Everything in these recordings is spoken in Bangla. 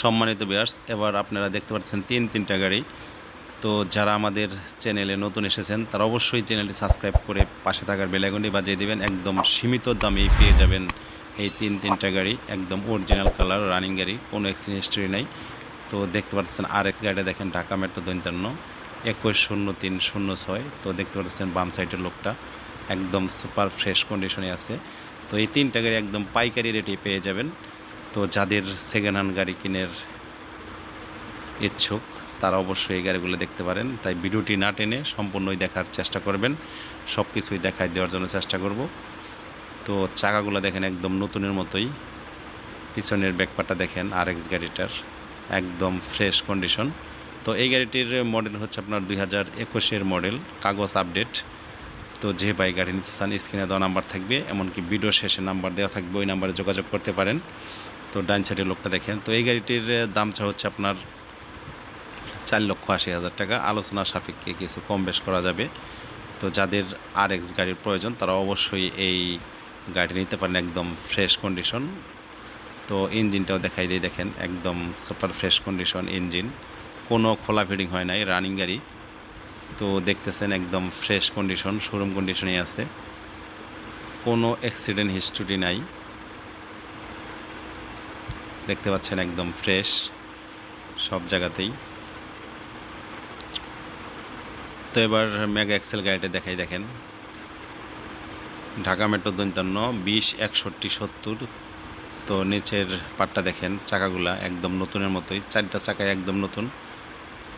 সম্মানিত বিয়ার্স এবার আপনারা দেখতে পাচ্ছেন তিন তিনটা গাড়ি। তো যারা আমাদের চ্যানেলে নতুন এসেছেন, তারা অবশ্যই চ্যানেলটি সাবস্ক্রাইব করে পাশে থাকার বেলাগুন্ডি বাজিয়ে দেবেন। একদম সীমিত দামেই পেয়ে যাবেন এই তিন তিনটা গাড়ি। একদম অরিজিনাল কালার রানিং গাড়ি, কোনো অ্যাক্সিডেন্ট হিস্ট্রি নেই। তো দেখতে পাচ্ছেন আর এক্স গাড়িটা দেখেন, ঢাকা মেট্রো দৈন্তান্ন, একুশ শূন্য তিন শূন্য ছয়। তো দেখতে পাচ্ছেন বাম সাইডের লোকটা, একদম সুপার ফ্রেশ কন্ডিশনে আছে। তো এই তিনটা গাড়ি একদম পাইকারি রেটে পেয়ে যাবেন। তো যাদের সেকেন্ড হ্যান্ড গাড়ি কিনের ইচ্ছুক, তারা অবশ্যই এই গাড়িগুলো দেখতে পারেন। তাই ভিডিওটি না টেনে সম্পূর্ণই দেখার চেষ্টা করবেন। সব কিছুই দেখায় দেওয়ার জন্য চেষ্টা করব। তো চাকাগুলো দেখেন একদম নতুনের মতোই। পিছনের ব্যাকপাটা দেখেন আর এক্স গাড়িটার, একদম ফ্রেশ কন্ডিশন তো এই গাড়িটির মডেল হচ্ছে আপনার দুই হাজার একুশের মডেল কাগজ আপডেট তো যে ভাই গাড়ি নিতে চান স্ক্রিনে দেওয়া নাম্বার থাকবে, এমনকি ভিডিও শেষে নাম্বার দেওয়া থাকবে, ওই নাম্বারে যোগাযোগ করতে পারেন। তো ডান সাইডের লোকটা দেখেন। তো এই গাড়িটির দামটা হচ্ছে আপনার চার লক্ষ আশি হাজার টাকা। আলোচনা সাপেক্ষে কিছু কম বেশ করা যাবে। তো যাদের আর এক্স গাড়ির প্রয়োজন, তারা অবশ্যই এই গাড়ি নিতে পারেন একদম ফ্রেশ কন্ডিশন তো ইঞ্জিনটাও দেখাই দিয়ে দেখেন, একদম সুপার ফ্রেশ কন্ডিশন ইঞ্জিন। কোনো খোলা ফিডিং হয় নাই রানিং গাড়ি। তো দেখতেছেন একদম ফ্রেশ কন্ডিশন শোরুম কন্ডিশনেই আছে। কোনো অ্যাক্সিডেন্ট হিস্টোরি নাই। দেখতে পাচ্ছেন একদম ফ্রেশ সব জায়গাতেই। তো এবার মেগা এক্সেল গাড়িটা দেখাই দেখেন। ঢাকা মেট্রো দন্তান্ন বিশ, একষট্টি, সত্তর। তো নিচের পাটটা দেখেন, চাকাগুলা একদম নতুনের মতোই, চারটা চাকায় একদম নতুন।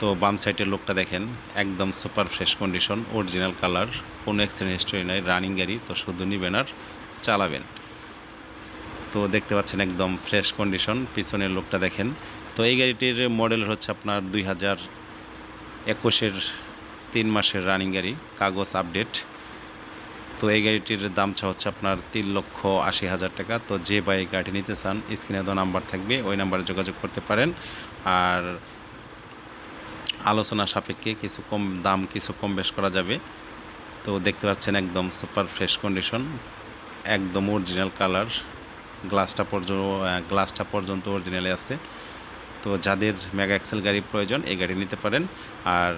তো বাম সাইডের লোকটা দেখেন, একদম super fresh condition original colour কোনো অ্যাক্সিডেন্ট হিস্টোরি নাই রানিং গাড়ি, তো শুধু নিবেন আর চালাবেন। তো দেখতে পাচ্ছেন একদম ফ্রেশ কন্ডিশন, পিছনের লোকটা দেখেন। তো এই গাড়িটির মডেল হচ্ছে আপনার দুই হাজার একুশের তিন মাসের রানিং গাড়ি, কাগজ আপডেট। তো এই গাড়িটির দামটা হচ্ছে আপনার তিন লক্ষ আশি হাজার টাকা। তো যে বাই গাড়ি নিতে চান, স্ক্রিনে তো নাম্বার থাকবে, ওই নাম্বারে যোগাযোগ করতে পারেন। আর আলোচনা সাপেক্ষে কিছু কম দাম, কিছু কম বেশ করা যাবে। তো দেখতে পাচ্ছেন একদম সুপার ফ্রেশ কন্ডিশন, একদম অরিজিনাল কালার। গ্লাসটা পর্যন্ত গ্লাসটা পর্যন্ত অরিজিনালে আছে। তো যাদের মেগা এক্সেল গাড়ি প্রয়োজন, এই গাড়ি নিতে পারেন। আর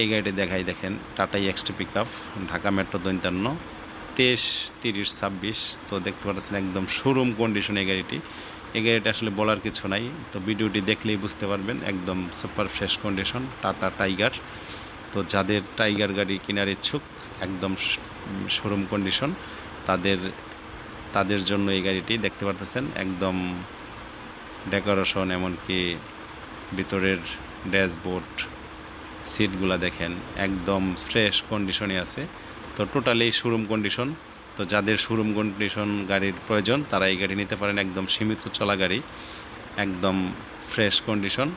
এই গাড়িটি দেখাই দেখেন টাটাই এক্সটি পিক ঢাকা মেট্রো দৈন্তান্ন তেইশ, তিরিশ, ছাব্বিশ। তো দেখতে পাচ্ছেন একদম শোরুম কন্ডিশন এই গাড়িটি। এই গাড়িটা আসলে বলার কিছু নাই। তো ভিডিওটি দেখলেই বুঝতে পারবেন, একদম super fresh condition Tata Tiger তো যাদের টাইগার গাড়ি কেনার ইচ্ছুক, একদম শোরুম কন্ডিশন তাদের তাদের জন্য এই গাড়িটি দেখতে পারতেছেন। একদম ডেকোরেশন এমনকি ভিতরের ড্যাশবোর্ড, সিটগুলো দেখেন, একদম ফ্রেশ কন্ডিশনে আছে। তো টোটালি শোরুম কন্ডিশন। তো যাদের শোরুম কন্ডিশন গাড়ির প্রয়োজন, তারা এই গাড়ি নিতে পারেন। একদম সীমিত চলা গাড়ি, একদম ফ্রেশ কন্ডিশন।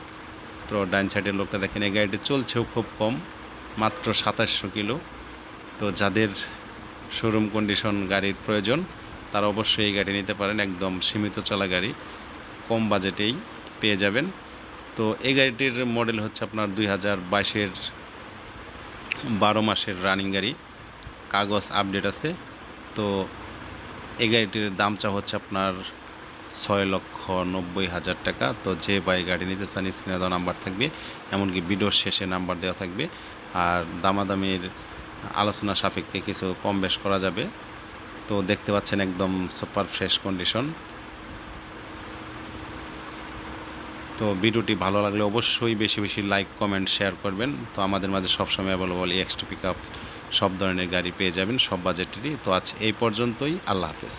তো ডাইন সাইডের লোকটা দেখেন, এই গাড়িটি চলছেও খুব কম, মাত্র সাতাশশো কিলো। তো যাদের শোরুম কন্ডিশন গাড়ির প্রয়োজন তারা অবশ্যই এই গাড়ি নিতে পারেন, একদম সীমিত চলা গাড়ি, কম বাজেটেই পেয়ে যাবেন। তো এই গাড়িটির মডেল হচ্ছে আপনার দুই হাজার বাইশের বারো মাসের রানিং গাড়ি, কাগজ আপডেট আছে। তো এই গাড়িটির দামটা হচ্ছে আপনার ছয় লক্ষ নব্বই হাজার টাকা। তো যে বাই গাড়ি নিতে চান, স্ক্রিনে দেওয়া নাম্বার থাকবে, এমনকি ভিডিওর শেষে নাম্বার দেওয়া থাকবে। আর দামাদামির আলোচনা সাপেক্ষে কিছু কম বেশ করা যাবে। তো দেখতে পাচ্ছেন একদম সুপার ফ্রেশ কন্ডিশন। তো ভিডিওটি ভালো লাগলে অবশ্যই বেশি বেশি লাইক, কমেন্ট, শেয়ার করবেন। তো আমাদের মাঝে সবসময় অ্যাভেলেবল এক্সট্রা পিক আপ সব ধরনের গাড়ি পেয়ে যাবেন, সব বাজেটেরই। তো আজ এই পর্যন্তই, আল্লাহ হাফেজ।